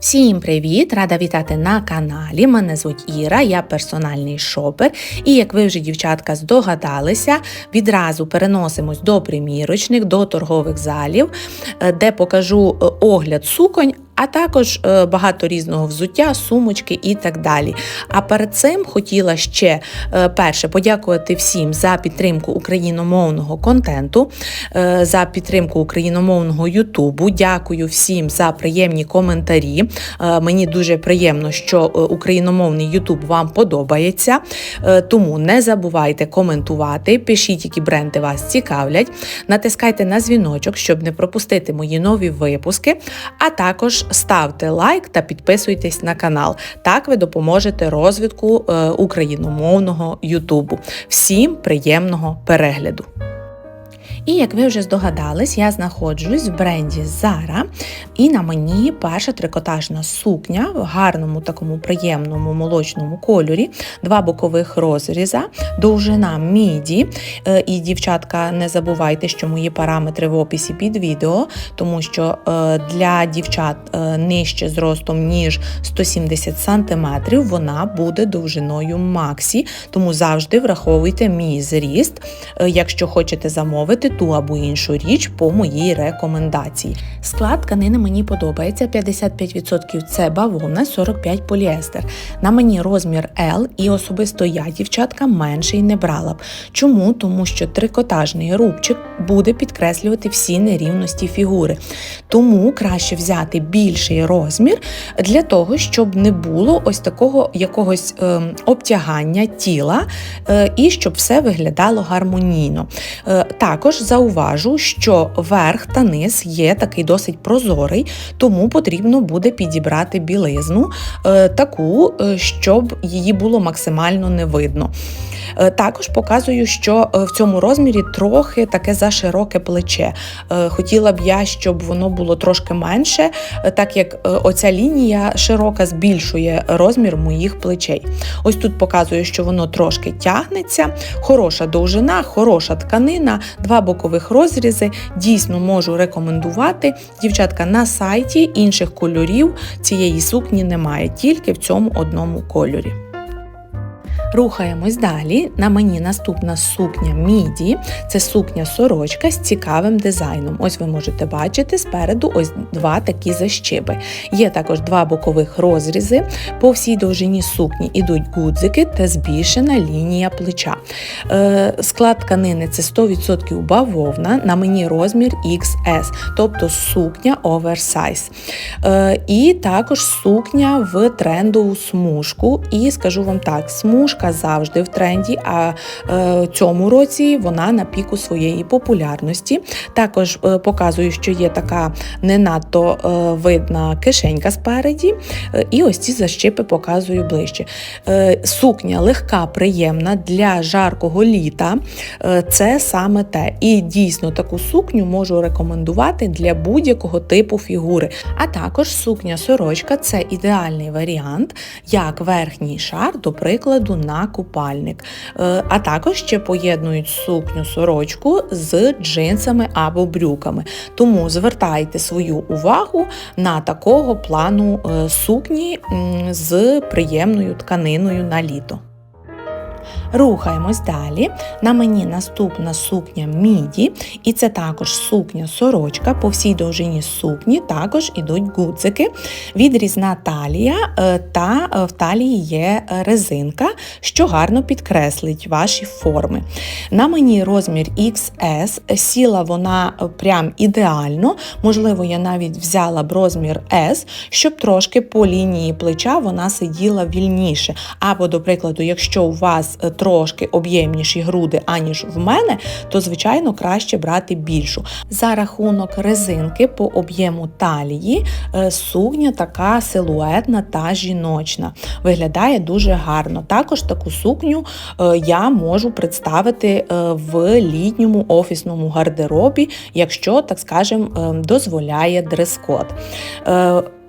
Всім привіт! Рада вітати на каналі. Мене звуть Іра, я персональний шопер. І як ви вже, дівчатка, здогадалися, відразу переносимось до примірочних, до торгових залів, е, де покажу е, огляд суконь. А також е, багато різного взуття, сумочки і так далі. А перед цим хотіла ще е, перше подякувати всім за підтримку україномовного контенту, е, за підтримку україномовного Ютубу. Дякую всім за приємні коментарі. Мені дуже приємно, що україномовний Ютуб вам подобається. Тому не забувайте коментувати, пишіть, які бренди вас цікавлять. Натискайте на дзвіночок, щоб не пропустити мої нові випуски. А також ставте лайк та підписуйтесь на канал. Так ви допоможете розвитку е, україномовного Ютубу. Всім приємного перегляду! І як ви вже здогадались, я знаходжусь в бренді Zara, і на мені перша трикотажна сукня в гарному такому приємному молочному кольорі, два бокових розріза, довжина міді. Е, І, дівчатка, не забувайте, що мої параметри в описі під відео, тому що е, для дівчат е, нижче зростом, ніж 170 см, вона буде довжиною Максі, тому завжди враховуйте мій зріст, якщо хочете замовити ту або іншу річ по моїй рекомендації. Склад тканини мені подобається: 55% це бавовна, 45% поліестер. На мені розмір L, і особисто я, дівчатка, менший не брала б. Чому? Тому що трикотажний рубчик буде підкреслювати всі нерівності фігури. Тому краще взяти більший розмір для того, щоб не було ось такого якогось ем, обтягання тіла е, і щоб все виглядало гармонійно. Е, також зауважу, що верх та низ є такий досить прозорий, тому потрібно буде підібрати білизну е, таку, е, щоб її було максимально не видно. Е, Також показую, що е, в цьому розмірі трохи таке зашироке плече. Е, Хотіла б я, щоб воно було трошки менше, так як оця лінія широка збільшує розмір моїх плечей. Ось тут показую, що воно трошки тягнеться, хороша довжина, хороша тканина, два бокових розрізи. Дійсно можу рекомендувати. Дівчатка на сайті інших кольорів цієї сукні немає, тільки в цьому одному кольорі. Рухаємось далі. На мені наступна сукня міді. Це сукня сорочка з цікавим дизайном. Ось ви можете бачити спереду ось два такі защиби. Є також два бокових розрізи. По всій довжині сукні йдуть гудзики та збільшена лінія плеча. Е, склад тканини це 100% бавовна, на мені розмір XS, тобто сукня оверсайз. Е, і також сукня в трендову смужку. І скажу вам так, смужка завжди в тренді, а е, цьому році вона на піку своєї популярності. Також е, показую, що є така не надто е, видна кишенька спереді. І ось ці защипи показую ближче. Сукня легка, приємна для жаркого літа. Це саме те. І дійсно таку сукню можу рекомендувати для будь-якого типу фігури. А також сукня-сорочка це ідеальний варіант, як верхній шар, до прикладу, на купальник. Е, А також ще поєднують сукню-сорочку з джинсами або брюками. Тому звертайте свою увагу на такого плану е, сукні з приємною тканиною на літо. Рухаємось далі. На мені наступна сукня міді, і це також сукня-сорочка. По всій довжині сукні також ідуть гудзики. Відрізна талія, е, та е, в талії є резинка, що гарно підкреслить ваші форми. На мені розмір XS, сіла вона е, прям ідеально. Можливо, я навіть взяла б розмір S, щоб трошки по лінії плеча вона сиділа вільніше. Або, до прикладу, якщо у вас е, трошки об'ємніші груди, аніж в мене, то звичайно краще брати більшу. За рахунок резинки по об'єму талії е, сукня така силуетна та жіночна. Виглядає дуже гарно. Також таку сукню е, я можу представити е, в літньому офісному гардеробі, якщо, так скажем, е, дозволяє дрес-код.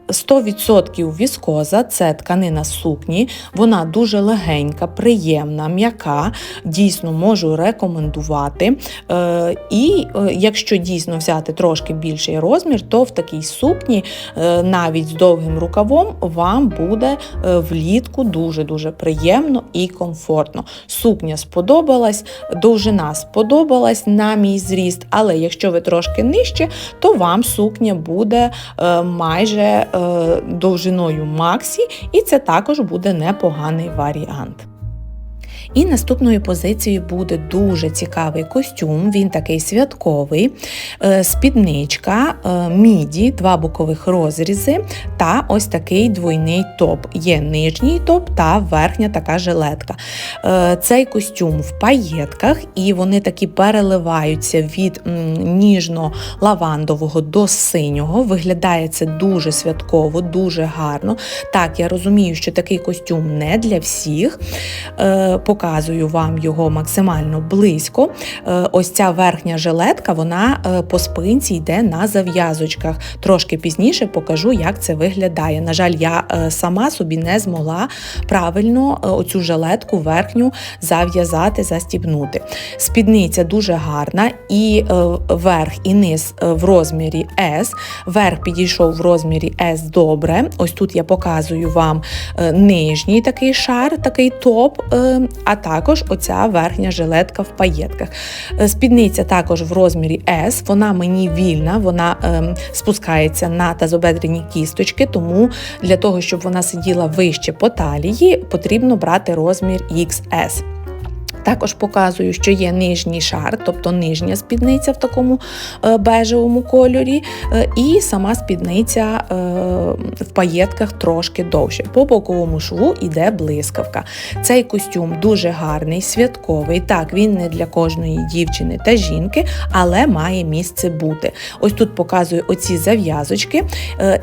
Е, 100% віскоза це тканина сукні, вона дуже легенька, приємна, м'яка. Дійсно можу рекомендувати. Е, І е, якщо дійсно взяти трошки більший розмір, то в такій сукні, е, навіть з довгим рукавом, вам буде влітку дуже-дуже приємно і комфортно. Сукня сподобалась, довжина сподобалась на мій зріст, але якщо ви трошки нижче, то вам сукня буде майже довжиною Максі, і це також буде непоганий варіант. І наступною позицією буде дуже цікавий костюм. Він такий святковий, е, спідничка, е, міді, два бокових розрізи та ось такий двойний топ. Є нижній топ та верхня така жилетка. Е, Цей костюм в паєтках, і вони такі переливаються від ніжно-лавандового до синього. Виглядає це дуже святково, дуже гарно. Так, я розумію, що такий костюм не для всіх. Показую вам його максимально близько. Е, Ось ця верхня жилетка, вона е, по спинці йде на зав'язочках. Трошки пізніше покажу, як це виглядає. На жаль, я е, сама собі не змогла правильно оцю жилетку верхню зав'язати, застібнути. Спідниця дуже гарна, і верх і низ в розмірі S. Верх підійшов в розмірі S добре. Ось тут я показую вам нижній такий шар, такий топ, а також оця верхня жилетка в паєтках. Е, Спідниця також в розмірі S, вона мені вільна, вона ем, спускається на тазобедрені кісточки, тому для того, щоб вона сиділа вище по талії, потрібно брати розмір XS. Також показую, що є нижній шар, тобто нижня спідниця в такому е, бежевому кольорі, е, і сама спідниця е, в паєтках трошки довше. По боковому шву йде блискавка. Цей костюм дуже гарний, святковий. Так, він не для кожної дівчини та жінки, але має місце бути. Ось тут показую оці зав'язочки,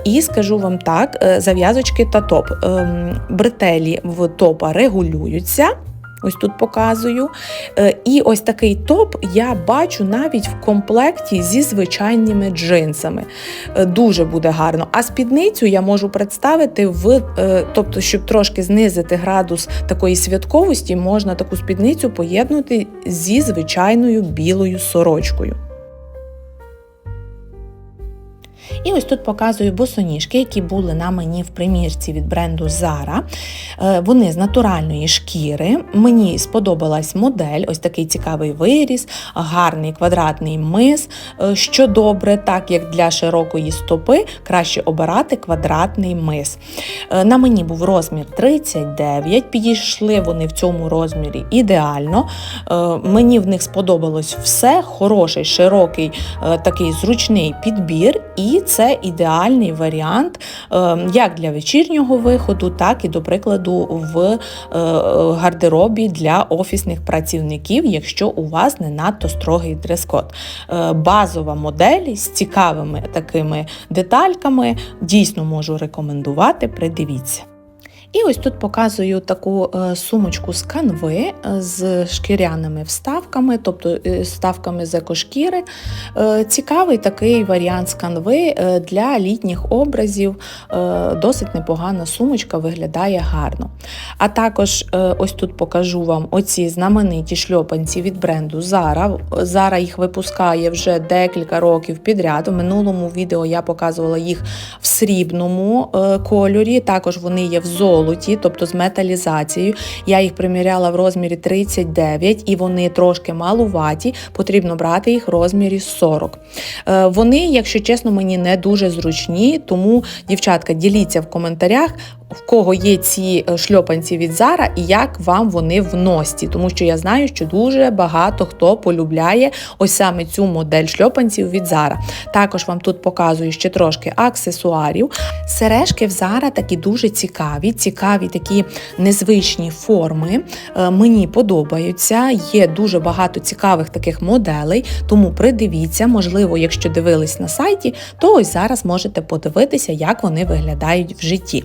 і скажу вам так: зав'язочки та топ. Ем, Бретелі в топа регулюються. Ось тут показую. Е, І ось такий топ я бачу навіть в комплекті зі звичайними джинсами. Е, Дуже буде гарно. А спідницю я можу представити в, е, тобто, щоб трошки знизити градус такої святковості, можна таку спідницю поєднати зі звичайною білою сорочкою. І ось тут показую босоніжки, які були на мені в примірці від бренду Zara. Е, Вони з натуральної шкіри. Мені сподобалась модель, ось такий цікавий виріс, гарний квадратний мис. Е, Що добре, так як для широкої стопи, краще обирати квадратний мис. Е, На мені був розмір 39, підійшли вони в цьому розмірі ідеально. Мені в них сподобалось все, хороший, широкий, такий зручний підбір, і це ідеальний варіант е, як для вечірнього виходу, так і, до прикладу, в е, гардеробі для офісних працівників, якщо у вас не надто строгий дрес-код. Е, Базова модель з цікавими такими детальками дійсно можу рекомендувати. Придивіться. І ось тут показую таку е, сумочку з канви е, з шкіряними вставками, тобто е, вставками з екошкіри. Цікавий такий варіант з канви для літніх образів. Досить непогана сумочка, виглядає гарно. А також ось тут покажу вам оці знамениті шльопанці від бренду Zara. Zara їх випускає вже декілька років підряд. У минулому відео я показувала їх в срібному кольорі. Також вони є в золоті, тобто з металізацією. Я їх приміряла в розмірі 39 і вони трошки малуваті. Потрібно брати їх в розмірі 40. Е, Вони, якщо чесно, мені не дуже зручні, тому, дівчатка, діліться в коментарях. В кого є ці е, шльопанці від Zara і як вам вони в ності, тому що я знаю, що дуже багато хто полюбляє ось саме цю модель шльопанців від Zara. Також вам тут показую ще трошки аксесуарів. Сережки в Zara такі дуже цікаві, цікаві цікаві такі незвичні форми. Е, Мені подобаються. Є дуже багато цікавих таких моделей, тому придивіться, можливо, якщо дивились на сайті, то ось зараз можете подивитися, як вони виглядають в житті.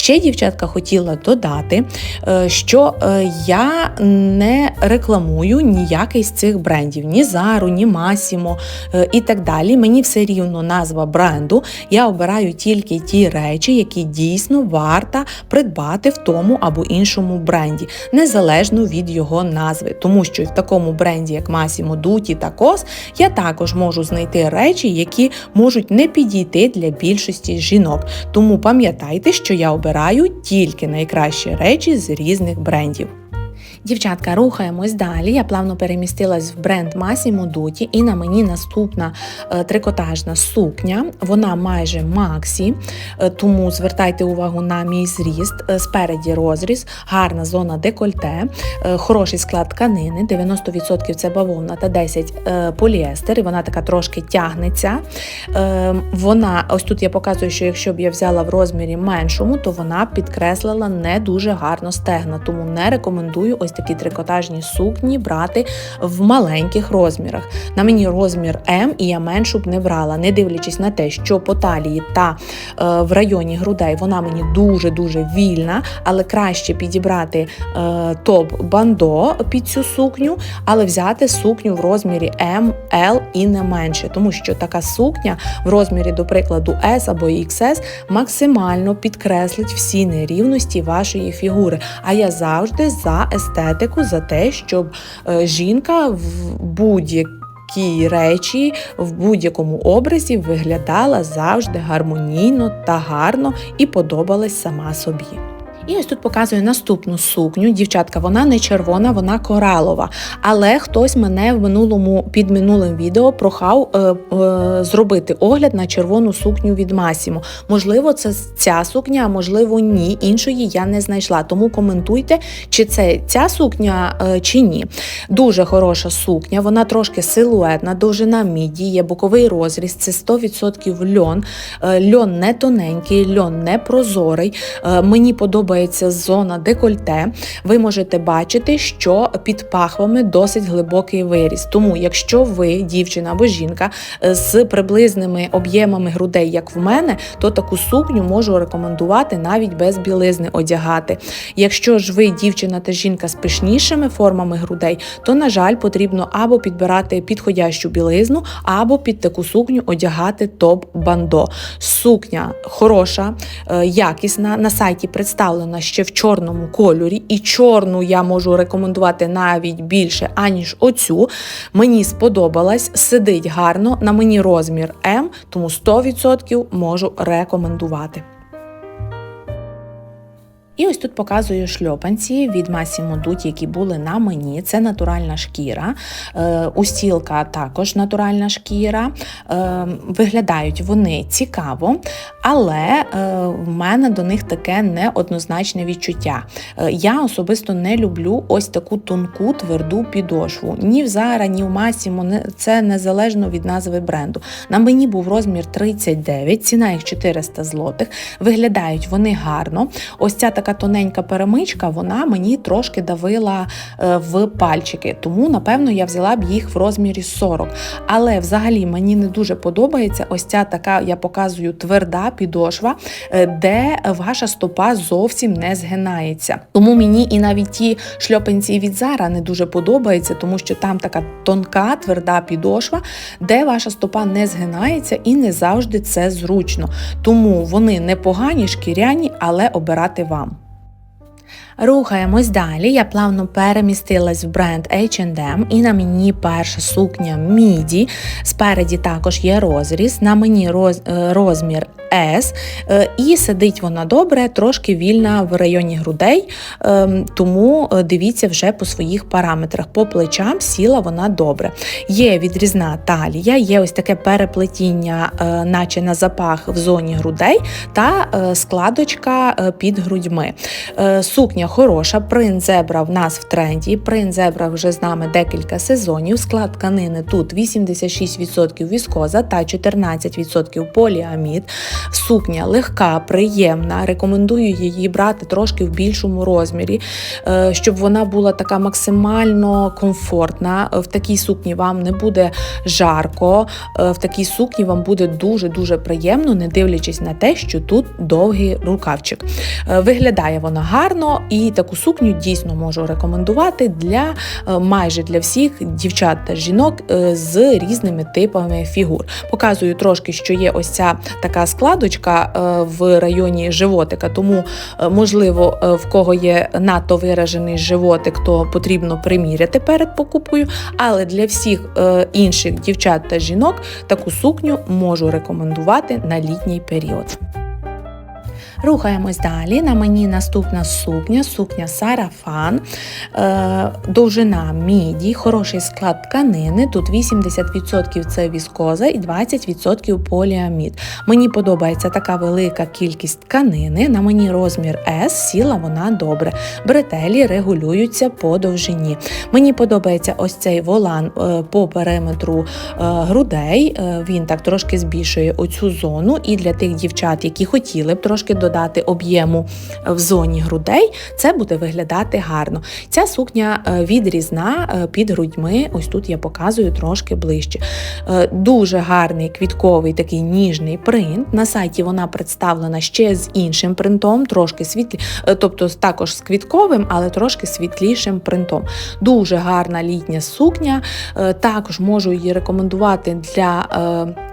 Ще дівчатка хотіла додати, е, що е, я не рекламую ніякий з цих брендів, ні Зару, ні Масімо і так далі. Мені все рівно назва бренду. Я обираю тільки ті речі, які дійсно варта придбати в тому або іншому бренді, незалежно від його назви. Тому що в такому бренді, як Massimo Dutti та COS, я також можу знайти речі, які можуть не підійти для більшості жінок. Тому пам'ятайте, що я обираю тільки найкращі речі з різних брендів. Дівчатка, рухаємось далі. Я плавно перемістилась в бренд Massimo Dutti і на мені наступна е, трикотажна сукня. Вона майже Максі, е, тому звертайте увагу на мій зріст. Е, спереді розріз, гарна зона декольте, хороший склад тканини, 90% це бавовна та 10% поліестер, і вона така трошки тягнеться. Вона, ось тут я показую, що якщо б я взяла в розмірі меншому, то вона підкреслила не дуже гарно стегна, тому не рекомендую ось ось такі трикотажні сукні брати в маленьких розмірах. На мені розмір М, і я меншу б не брала, не дивлячись на те, що по талії та е, в районі грудей вона мені дуже-дуже вільна, але краще підібрати е, топ-бандо під цю сукню, але взяти сукню в розмірі М, Л і не менше, тому що така сукня в розмірі, до прикладу, S або XS максимально підкреслить всі нерівності вашої фігури. А я завжди за естетику естетику, за те, щоб е, жінка в будь-якій речі в будь-якому образі виглядала завжди гармонійно та гарно і подобалась сама собі. І ось тут показую наступну сукню. Дівчатка, вона не червона, вона коралова. Але хтось мене в минулому під минулим відео прохав е, е, зробити огляд на червону сукню від Масімо. Можливо, це ця сукня, а можливо, ні. Іншої я не знайшла. Тому коментуйте, чи це ця сукня, е, чи ні. Дуже хороша сукня, вона трошки силуетна, довжина міді, є боковий розріз, це 100% льон. Е, льон не тоненький, льон не прозорий. Е, мені подобається подобається зона декольте, ви можете бачити, що під пахвами досить глибокий виріс. Тому, якщо ви, дівчина або жінка, з приблизними об'ємами грудей, як в мене, то таку сукню можу рекомендувати навіть без білизни одягати. Якщо ж ви дівчина та жінка з пишнішими формами грудей, то, на жаль, потрібно або підбирати підходящу білизну, або під таку сукню одягати топ-бандо. Сукня хороша, е, якісна, на сайті представлена представлена ще в чорному кольорі, і чорну я можу рекомендувати навіть більше, аніж оцю. Мені сподобалась, сидить гарно, на мені розмір М, тому 100% можу рекомендувати. І ось тут показую шльопанці від Massimo Dutti, які були на мені. Це натуральна шкіра, е, устілка також натуральна шкіра. Е, виглядають вони цікаво, але е, в мене до них таке неоднозначне відчуття. Я особисто не люблю ось таку тонку тверду підошву. Ні в Zara, ні в Massimo, це незалежно від назви бренду. На мені був розмір 39, ціна їх 400 злотих. Виглядають вони гарно. Ось ця така така тоненька перемичка, вона мені трошки давила е, в пальчики. Тому, напевно, я взяла б їх в розмірі 40. Але взагалі мені не дуже подобається ось ця така, я показую, тверда підошва, е, де ваша стопа зовсім не згинається. Тому мені і навіть ті шльопанці від Зара не дуже подобаються, тому що там така тонка, тверда підошва, де ваша стопа не згинається і не завжди це зручно. Тому вони непогані, шкіряні, але обирати вам. Рухаємось далі. Я плавно перемістилась в бренд H&M і на мені перша сукня міді. Спереді також є розріз. На мені роз, е, розмір S, е, і сидить вона добре, трошки вільна в районі грудей, ем, тому е, дивіться вже по своїх параметрах. По плечам сіла вона добре. Є відрізна талія, є ось таке переплетіння, наче на запах в зоні грудей, та складочка під грудьми. Сукня хороша. Принт зебра в нас в тренді. Принт зебра вже з нами декілька сезонів. Склад тканини тут 86% віскоза та 14% поліамід. Сукня легка, приємна. Рекомендую її брати трошки в більшому розмірі, е, щоб вона була така максимально комфортна. В такій сукні вам не буде жарко, е, в такій сукні вам буде дуже-дуже приємно, не дивлячись на те, що тут довгий рукавчик. Е, Виглядає вона гарно і таку сукню дійсно можу рекомендувати для е, майже для всіх дівчат та жінок е, з різними типами фігур. Показую трошки, що є ось ця така складочка е, в районі животика, тому можливо, в кого є надто виражений животик, то потрібно приміряти перед покупкою. Але для всіх інших дівчат та жінок таку сукню можу рекомендувати на літній період. Рухаємось далі. На мені наступна сукня, сукня сарафан, е, довжина міді, хороший склад тканини. Тут 80% це віскоза і 20% поліамід. Мені подобається така велика кількість тканини. На мені розмір S, сіла вона добре. Бретелі регулюються по довжині. Мені подобається ось цей волан е, по периметру е, грудей. Він так трошки збільшує оцю зону. І для тих дівчат, які хотіли б трошки додати об'єму в зоні грудей, це буде виглядати гарно. Ця сукня е, відрізна е, під грудьми. Ось тут я показую трошки ближче. Е, Дуже гарний квітковий такий ніжний принт. На сайті вона представлена ще з іншим принтом, трошки світлі, е, тобто також з квітковим, але трошки світлішим принтом. Дуже гарна літня сукня. Е, Також можу її рекомендувати для.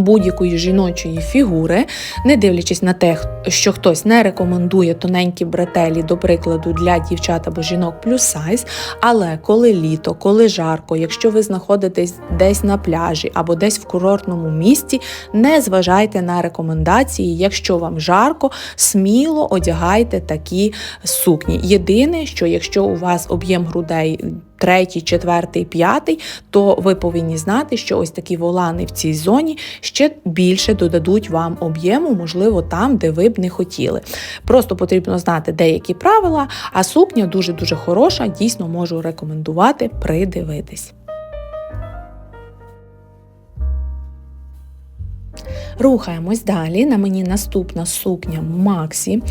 Будь-якої жіночої фігури, не дивлячись на те, що хтось не рекомендує тоненькі бретелі, до прикладу, для дівчат або жінок плюс сайз. Але коли літо, коли жарко, якщо ви знаходитесь десь на пляжі або десь в курортному місті, не зважайте на рекомендації. Якщо вам жарко, сміло одягайте такі сукні. Єдине, що якщо у вас об'єм грудей третій, четвертий, п'ятий, то ви повинні знати, що ось такі волани в цій зоні ще більше додадуть вам об'єму, можливо, там, де ви б не хотіли. Просто потрібно знати деякі правила, а сукня дуже-дуже хороша, дійсно можу рекомендувати придивитись. Рухаємось далі. На мені наступна сукня Максі.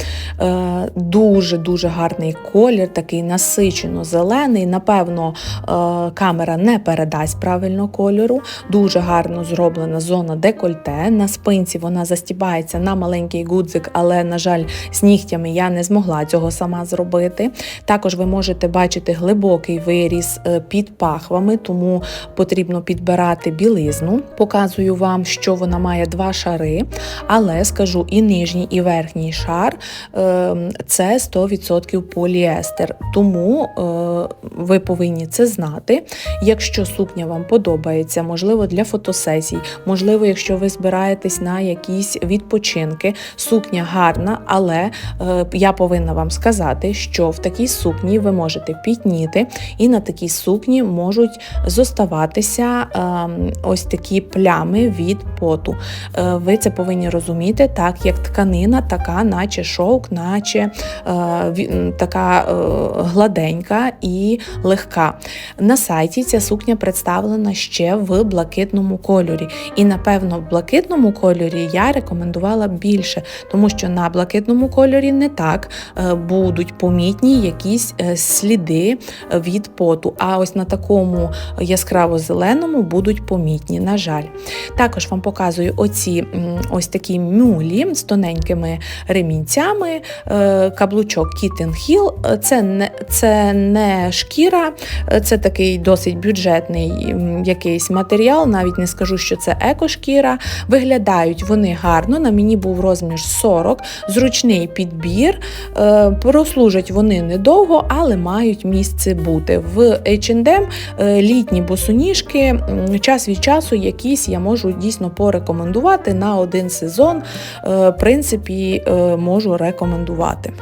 Дуже-дуже гарний колір, такий насичено зелений. Напевно, е, камера не передасть правильно кольору. Дуже гарно зроблена зона декольте. На спинці вона застібається на маленький гудзик, але, на жаль, з нігтями я не змогла цього сама зробити. Також ви можете бачити глибокий виріз е, під пахвами, тому потрібно підбирати білизну. Показую вам, що вона має два шари, але скажу і нижній, і верхній шар е, це 100% поліестер. Тому е, ви повинні це знати. Якщо сукня вам подобається, можливо, для фотосесій, можливо, якщо ви збираєтесь на якісь відпочинки, сукня гарна, але е, я повинна вам сказати, що в такій сукні ви можете пітніти, і на такій сукні можуть зоставатися е, ось такі плями від поту. Е, ви це повинні розуміти, так як тканина, така, наче шовк, наче е, така е, гладенька і легка. На сайті ця сукня представлена ще в блакитному кольорі. І, напевно, в блакитному кольорі я рекомендувала більше, тому що на блакитному кольорі не так будуть помітні якісь сліди від поту. А ось на такому яскраво-зеленому будуть помітні, на жаль. Також вам показую оці ось такі мюлі з тоненькими ремінцями, е, каблучок Kitten Hill. Е, Це не, це не шкіра, е, це такий досить бюджетний якийсь матеріал, навіть не скажу, що це екошкіра. Виглядають вони гарно. На мені був розмір 40, зручний підбір. Прослужать вони недовго, але мають місце бути. В H&M літні босоніжки час від часу якісь я можу дійсно порекомендувати на один сезон. Е, В принципі, е, можу рекомендувати.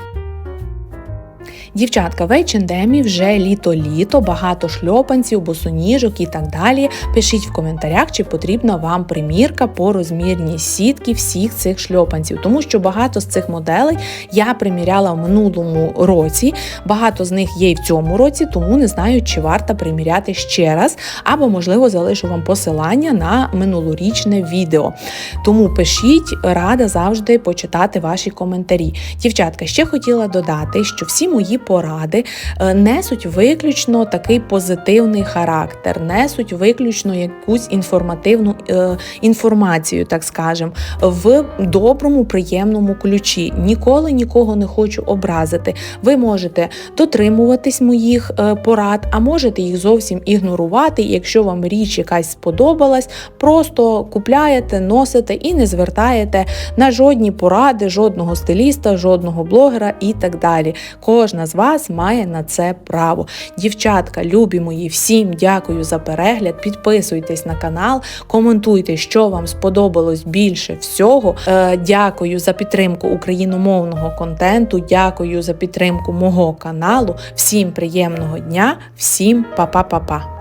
Дівчатка, в H&M вже літо-літо, багато шльопанців, босоніжок і так далі. Пишіть в коментарях, чи потрібна вам примірка по розмірній сітки всіх цих шльопанців, тому що багато з цих моделей я приміряла в минулому році. Багато з них є і в цьому році, тому не знаю, чи варто приміряти ще раз, або, можливо, залишу вам посилання на минулорічне відео. Тому пишіть, рада завжди почитати ваші коментарі. Дівчатка, ще хотіла додати, що всі мої поради е, несуть виключно такий позитивний характер, несуть виключно якусь інформативну е, інформацію, так скажемо, в доброму, приємному ключі. Ніколи нікого не хочу образити. Ви можете дотримуватись моїх е, порад, а можете їх зовсім ігнорувати. Якщо вам річ якась сподобалась, просто купляєте, носите і не звертаєте на жодні поради, жодного стиліста, жодного блогера і так далі. Кожна з вас має на це право. Дівчатка, любі мої, всім дякую за перегляд. Підписуйтесь на канал, коментуйте, що вам сподобалось більше всього. Е, дякую за підтримку україномовного контенту. Дякую за підтримку мого каналу. Всім приємного дня, всім па-па-па-па.